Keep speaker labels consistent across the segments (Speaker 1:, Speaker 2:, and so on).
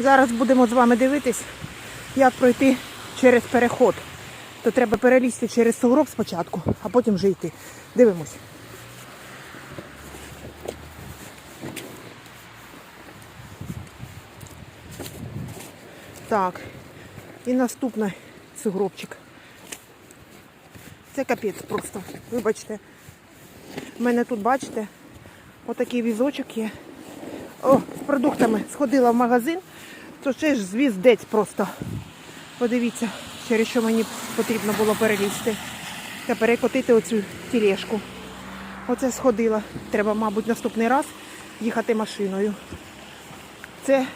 Speaker 1: Зараз будемо з вами дивитись, як пройти через переход. То треба перелізти через сугроб спочатку, а потім вже йти. Дивимось. Так, і наступний сугробчик. Це капець просто. Вибачте. У мене тут, бачите, отакий візочок є. О, з продуктами сходила в магазин, то ще ж звіздець просто. Подивіться, через що мені потрібно було перелізти. Та перекотити оцю тележку. Оце сходила. Треба, мабуть, наступний раз їхати машиною. Це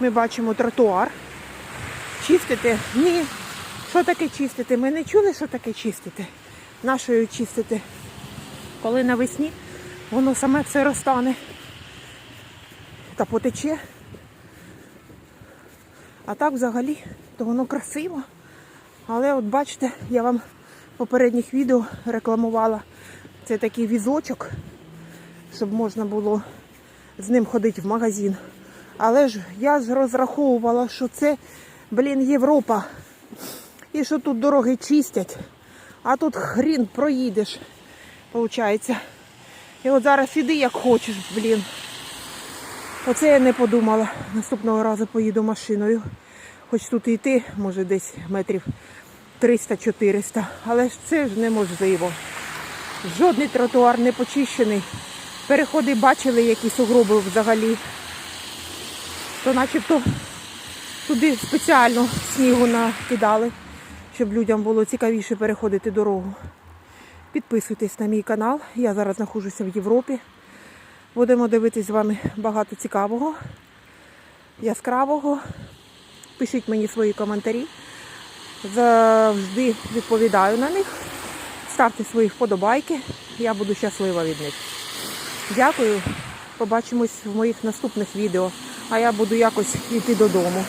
Speaker 1: ми бачимо тротуар. Чистити? Ні. Що таке чистити? Ми не чули, що таке чистити. Нашою чистити. Коли навесні воно саме все розтане та потече. А так взагалі, то воно красиво. Але от бачите, я вам в попередніх відео рекламувала. Це такий візочок, щоб можна було з ним ходити в магазин. Але ж я ж розраховувала, що це, блін, Європа. І що тут дороги чистять, а тут хрін проїдеш, виходить. І от зараз іди як хочеш, блін. Оце я не подумала. Наступного разу поїду машиною. Хоч тут йти, може десь метрів 300-400. Але ж це ж неможливо. Жодний тротуар не почищений. Переходи бачили, які сугроби взагалі. То начебто туди спеціально снігу накидали, щоб людям було цікавіше переходити дорогу. Підписуйтесь на мій канал. Я зараз знаходжуся в Європі. Будемо дивитись з вами багато цікавого, яскравого. Пишіть мені свої коментарі. Завжди відповідаю на них. Ставте свої вподобайки. Я буду щаслива від них. Дякую. Побачимось в моїх наступних відео. А я буду якось йти додому.